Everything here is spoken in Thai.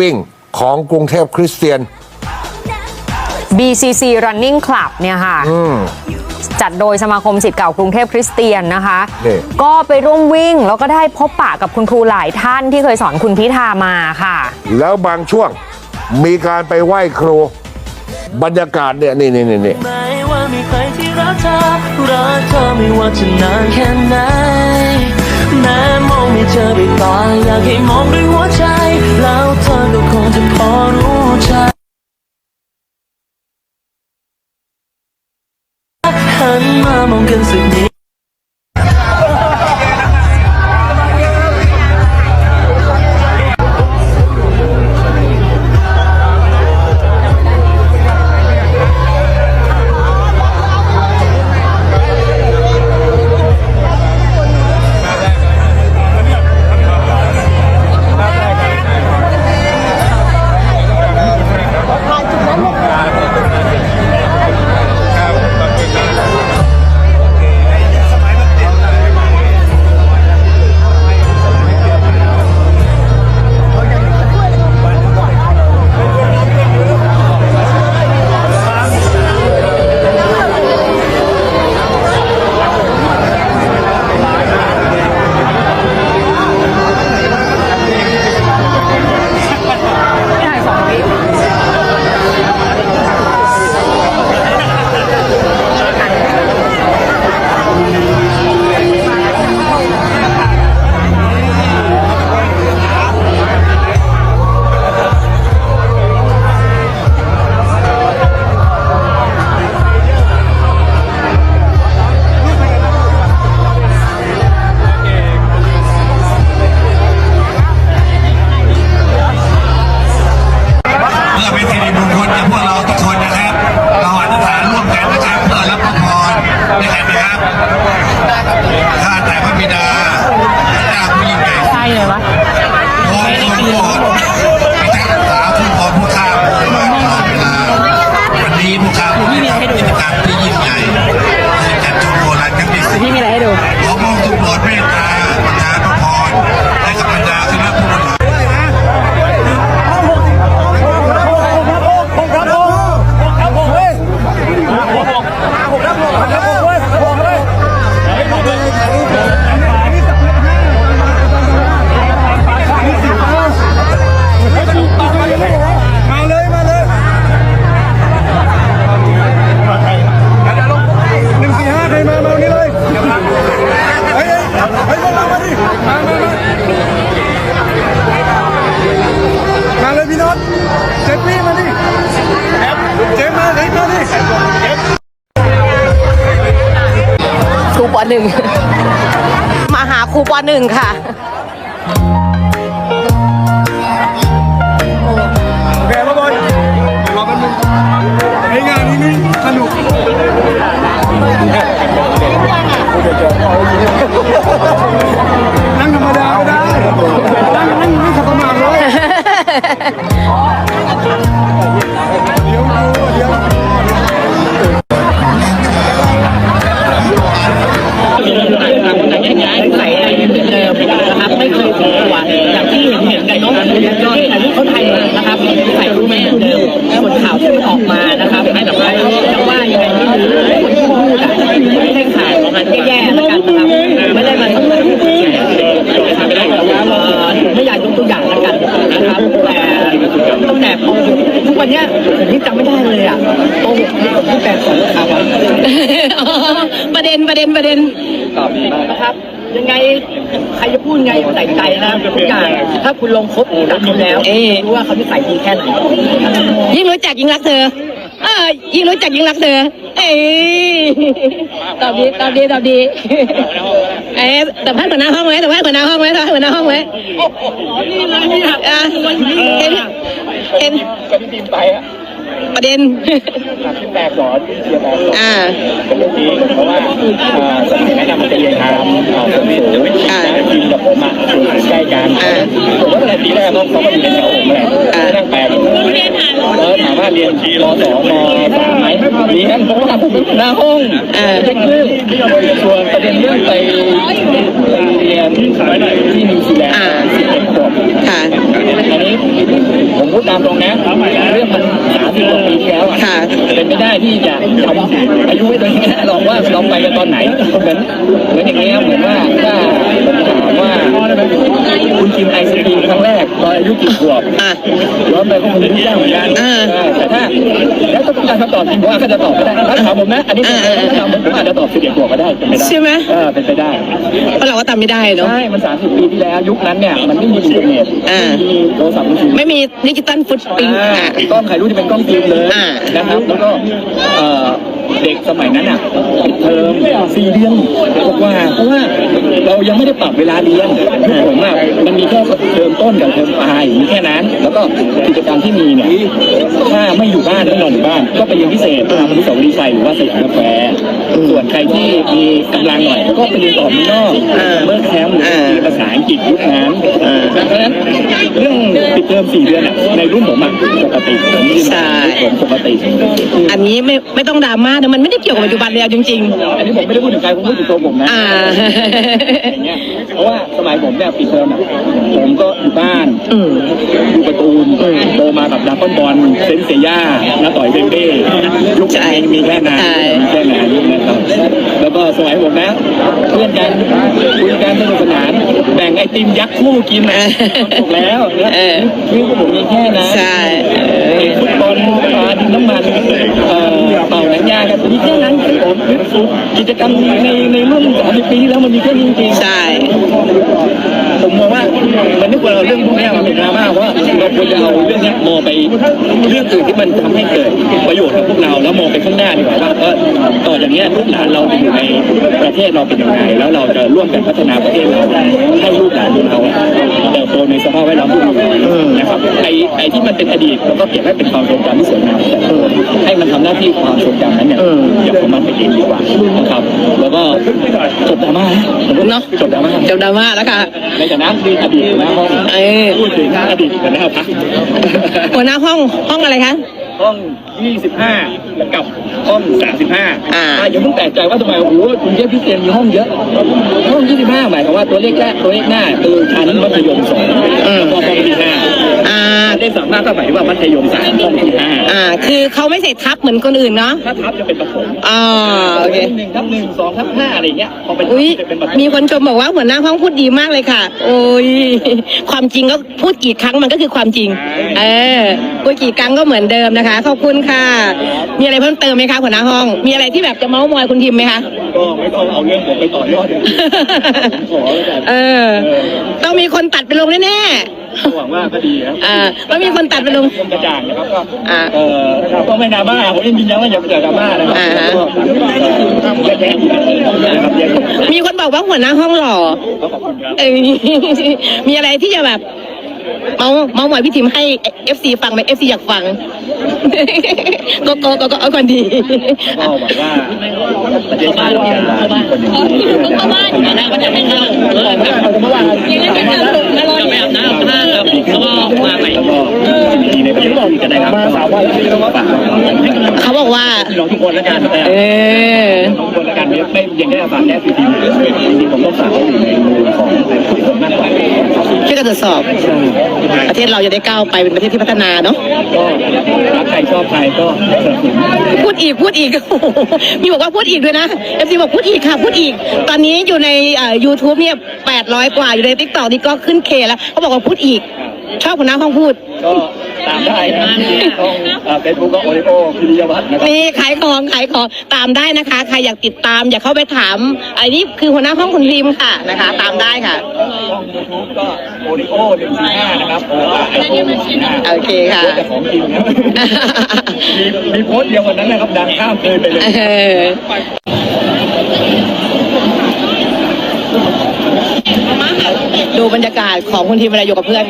วิ่งของกรุงเทพคริสเตียน BCC Running Club เนี่ยค่ะจัดโดยสมาคมสิทธิ์เก่ากรุงเทพคริสเตียนนะคะ นี่ ก็ไปร่วมวิ่งแล้วก็ได้พบปะกับคุณครูหลายท่านที่เคยสอนคุณพิธามาค่ะ แล้วบางช่วงมีการไปไหว้ครู บรรยากาศเนี่ยนี่นี่นี่นี่ไหมว่ามีใครที่รักเธอรักเธอไม่ว่าจะนานแค่ไหน แม้มองไม่เจอไปตาอยากให้มองด้วยหัวใจ แล้วเธอก็คงจะพอรู้ใจหันมา มาเลยพี่น็อตเจฟฟี่มาดิเจฟมาเจฟมาดิครูปหนึ่งมาหาครูปหนึ่งค่ะโอเคมาบอยรอแป๊บนึงไอ้งานนี้นี่สนุก เดี๋ยวดูเดี๋ยวดู ครจะพูดไงใส่ใจนะทุกอย่างถ้าคุณลงคบกับเขาแล้วเอ๊ะรู้ว่าเขาจะใส่ดีแค่ไหนยิ่งรู้จักยิ่งรักเธอเออยิ่งรู้จักยิ่งรักเธอ เอ้ยตอบดีตอบดีตอบดีเอ๊ะแต่พัดหัวหน้าห้องไว้แต่พัดหัวหน้าห้องไว้แต่พัดหัวหน้าห้องไว้อะเห็นเห็นป ระเด็นแปลสอนเชียร์แปลสอนอ่าเป็นเรื่องจริงเพราะว่าสมัยนั้นมันจะเรียนทางผมไม่ผมไม่ชินนะทีมกับผมอะอยู่ใกล้กันอ่าผมว่าในปีแรกเขาเขาก็อยู่ในแถวผมแหละอ่านั่งแปลผมเออถามว่าเรียนทีรอสองมสามไหมเรียนเพราะว่าผมเป็นหน้าห้องอ่าเด็กคือส่วนประเด็นเรื่องไปเรียนที่นิวซีแลนด์อ่าสิบเอ็ดขวบค่ะอันนี้นี้ผมพูดตามตรงนะเรื่องมัน ค่ะ เป็นไม่ได้ที่จะอายุไว้ตรงนี้ลองว่าเราไปกันตอนไหนเหมือนเหมือนอย่างเงี้ยเหมือนว่าถ้าผมถามว่าคุณ กินไอศครีมครั้งแรกตอนอายุกี่ขวบอะย้อนไปก็คงไม่ยากเหมือนกันอ่าเออแต่ถ้าแล้วต้องการคำตอบจริงว่าก็จะตอบไม่ได้ถ้าถามผมนะอันนี้ผมถ้าถามผมผมอาจจะตอบสิบเอ็ดขวบก็ได้เป็นไปได้ใช่ไหมเออเป็นไปได้เพราะเราก็ตามไม่ได้เนาะใช่มันสามสิบปีที่แล้วยุคนั้นเนี่ยมันไม่มีอินเทอร์เน็ตอ่าไม่มีโทรศัพท์มือถือไม่มีดิจิตอลฟุตปรินท์อ่าอะกล้องถ่ายรูปที่เป็นกล้องฟิล์มเลยอ่านะครับแล้วก็เอ่อ เด็กสมัยนั้นอะปิดเทอมสี่เดือนกว่าเพราะว่าเรายังไม่ได้ปรับเวลาเรียนคือผมอะมันมีแค่ ต้นกับเทอมปลายมีแค่นั้น แล้วก็กิจกรรมที่มีเนี่ยถ้าไม่อยู่บ้านไม่นอนอยู่บ้าน ก็ไปเรียนพิเศษตามอนุสาวรีย์ชัยหรือว่าสยามกาแฟส่วนใครที่มีกำลังหน่อยก็ไปเรียนต่อข้างนอกเมื่อแคมป์หรือเรียนภาษาอังกฤษยุคนั้นเพราะฉะนั้นเรื่องปิดเทอมสี่เดือนอะในรุ่นผมอะปกติผมยืนยันผมปกติ อันนี้ไม่ไม่ต้องดราม่านะมันไม่ได้เกี่ยวกับปัจจุบันเลยเอาจริงอันนี้ผมไม่ได้พูดถึงใครผมพูดถึงตัวผมนะๆอ่าอย่างเงี้ยเพราะว่าสมัยผมเนี่ยปิดเทอมอะผมก็อยู่บ้านอืมดูการ์ตูนโตมากับดราก้อนบอลเซนเซียานาต่อยเบเบ้ลูกชายมีแค่นั้นใช่มีแค่นั้นนะครับแล้วก็สมัยผมนะ เพื่อนกันคุยกันสนุกสนานแบ่งไอติมยักษ์คู่กินนะถูกแล้วนะเออคือพวกผมมีแค่นั้นใช่เออฟุตบอลปลาดินน้ำมันเอ่อเป่าหนังยางกันมีแค่นั้นผมกิจกรรมในในรุ่น30ปีที่แล้วมันมีแค่นี้จริงๆใช่ ผมมองว่ามันนึกว่าเราเรื่องพวกนี้มันเป็นดราม่าว่าเราควรจะเอาเรื่องนี้มองไปเรื่องอื่นที่มันทำให้เกิดประโยชน์กับพวกเราแล้วมองไปข้างหน้าดีกว่าว่าเออต่อจากเนี้ยลูกหลานเราอยู่ในประเทศเราเป็นยังไงแล้วเราจะร่วมกันพัฒนาประเทศเราให้ลูกหลานของเราเติบโตในสภาพแวดล้อมที่ดีนะครับไอ้ไอ้ที่มันเป็นอดีตเราก็เก็บไว้เป็นความทรงจำที่สวยงามให้มันทำหน้าที่ความทรงจำนั้นเนี่ยอย่า ประมาทไปเองดีกว่านะครับ แล้วก็จบดราม่าเนาะจบดราม่าจบดราม่าแล้วค่ะในฐานะที่อดีตหัวหน้าห้องเออพูดถึงอดีตหัวหน้าพักหัวหน้าห้องห้องอะไรคะ ห้อง 25 กับห้อง 35อ่า อย่าเพิ่งแปลกใจว่าทำไมโอ้โหกรุงเทพพิเศษมีห้องเยอะ ห้อง 25 หมายความว่าตัวเลขแรกตัวเลขหน้าคือชั้นมัธยมสองแล้วก็ห้องที่ห้าอ่า เลขสามหน้าก็หมายถึงว่ามัธยมสามห้องที่ห้าอ่า คือเขาไม่ใส่ทับเหมือนคนอื่นเนาะ ถ้าทับจะเป็นประถมอ่า โอเค หนึ่งทับหนึ่งสองทับห้าอะไรเงี้ยพอเป็นทับอุ้ยจะเป็นประถม มีคนชมบอกว่าหัวหน้าห้องพูดดีมากเลยค่ะ โอ้ย ความจริงก็พูดกี่ครั้งมันก็คือความจริง เออพูดกี่ครั้งก็เหมือนเดิมนะคะขอบคุณค่ะ มีอะไรเพิ่มเติมไหมคะหัวหน้าห้อง มีอะไรที่แบบจะเมาส์มอยคุณทิมไหมคะ ก็ไม่ต้องเอาเรื่องผมไปต่อยอดอย่างอื่นผมขอแล้วกันเออ ต้องมีคนตัดไปลงแน่หวังว่าก็ดีครับๆอ่าต้องมีคนตัดไปลงคงกระจ่างนะครับก็อ่า เออก็ไม่ดราม่าผมยังยืนยันว่าอย่าอย่าดราม่านะครับอ่าฮะ ก็แยกแยะนะครับแยกแยะมีคนบอกว่าหัวหน้าห้องหล่อ ก็ขอบคุณครับ เอ้ยมีอะไรที่จะแบบ เมาเมาหมอยพี่ทิมให้เอฟซีฟังไหมเอฟซีอยากฟังก็ก็ก็ก็เอาก่อนดีก็หวังว่าประเทศชาติจะมีคนอย่างนี้เข้าบ้านนะมันจะไม่เข้ายังไงจะทำถูกนะรอแบบน้ำผ้าแล้วเขามาใหม่แล้วก็ดีในประเทศที่จะได้ครับก็ฝากเขาบอกว่าพี่น้องทุกคนแล้วกันแต่เออทุ กคนแล้วกันไม่ไม่ยังแค่ฝากแค่สี่ทีมจริงๆผมต้องฝากเขาอยู่ในมือของทุกคนมากกว่าช่วยกันตรวจสอบ ประเทศเราจะได้ก้าวไปเป็นประเทศที่พัฒนาเนาะก็รักใครชอบใครก็สนับสนุนพูดอีกพูดอีกโอ้โหมีบอกว่าพูดอีกด้วยนะเอฟซีบอกพูดอีกค่ะพูดอีก ตอนนี้อยู่ในยูทูบเนี่ยแปดร้อยกว่าอยู่ในทิกตอกนี่ก็ขึ้นเคแล้วเขาบอกว่าพูดอีก ชอบหัวหน้าห้องพูดก็ ตามได้นะที่ช่องเฟซบุ๊กก็โอริโอพิริยวัฒน์นะครับนี่ขายของขายของตามได้นะคะ ใครอยากติดตามอยากเข้าไปถามอันนี้คือหัวหน้าห้องคุณพิมพ์ค่ะนะคะ ตามได้ค่ะช่องยูทูบก็โอริโอหนึ่งสี่ห้านะครับโอไอโอหนึ่งสี่ห้าโอเคค่ะแต่ของจริงนะมีมีโพสต์เดียววันนั้นนะครับดังข้ามเคยไปเลยเออดูบรรยากาศของคุณทีมเวลาอยู่กับเพื่อน